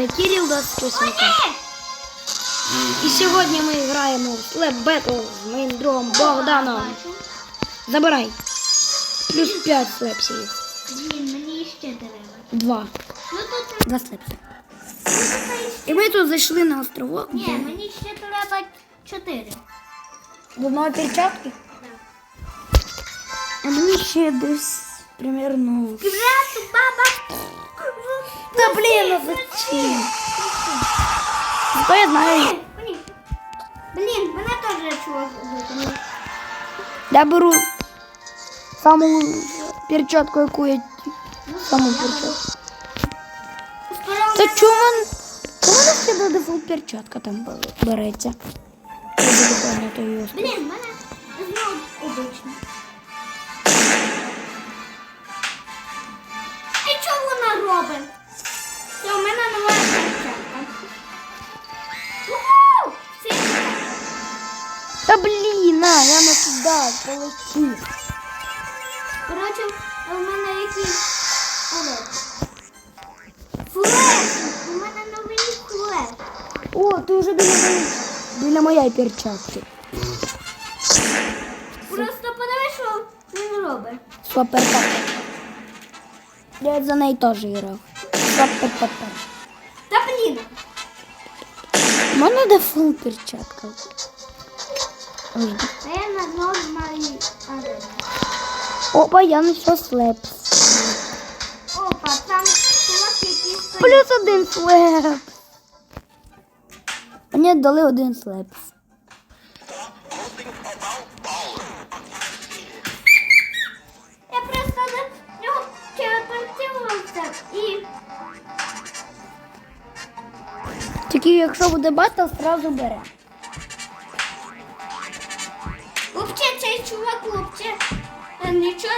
мене Кирил 28 І сьогодні ми граємо в Slap Battle з моїм другом Богданом. Забирай. Плюс 5 слепсів. Блін, мені ще треба. Два. Ну тут Два слепсі. ну, тут І ми тут зайшли на островок. ні, де- мені ще треба чотири. В одної перчатки. А мені ще десь примерно. Красу, баба. Та блін, ну зачем? Зато я знаю. Блін, Блін, мене теж чувак виконав. Я беру саму перчатку, яку я. Саму перчатку. Та чому мен- чому не всегда дефолт перчатка там береться? Я буду пам'ятати її. Блін, мене знову обично. І що вона робить? Я на туди полетів. Коротше, у мене якийсь флеш. Флеш! У мене новий флеш. О, ти вже біля моєї, біля моєї перчатки. Просто подивись, що він робить. Супер папер. Я за неї теж грав. Супер папер. Та блін! У мене дефолт перчатка. Я. Опа, я знайшов слепс. Опа, там якийсь. Плюс один слепс. Мені дали один слепс. Я просто на нього телепортувався і Тільки якщо буде батл, одразу бере. цей чувак вообще е, нічого.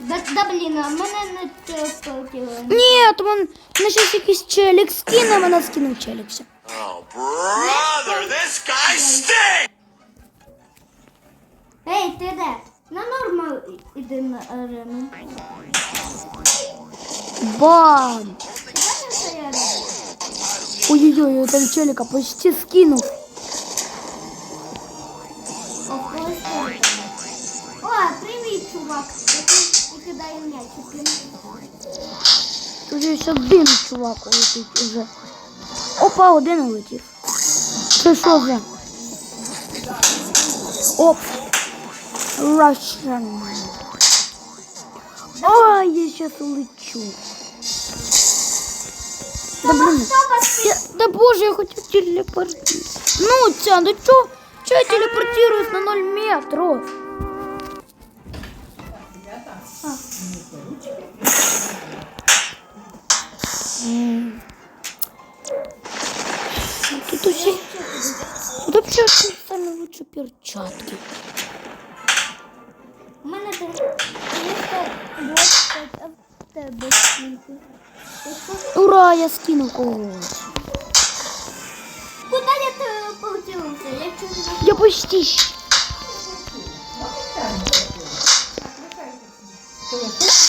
Да, да блін, а мене не телепортували. Ні, то вон на щось якийсь челік скине, мене скинув челікся. Oh, brother, this guy stinks! Ей, ти де? На нормал іди на арену. Бам! Бачиш, що я роблю? Ой-ой-ой, я там челіка почти скинув. Чувак. Який кидає м'ячики. Тут же ще один чувак улетить уже. Опа, один улетів. Це що вже? Оп. Russian. Ой, я сейчас улечу. Да блин. Я, да боже, я хочу телепортировать. Ну, тя, да чё? Чё я телепортируюсь на 0 метров? Очень самые лучшие перчатки. У мене 325, в тебе скільки? Якщо- Ура, я скинул когось. Куди я телепортувався? Я почти...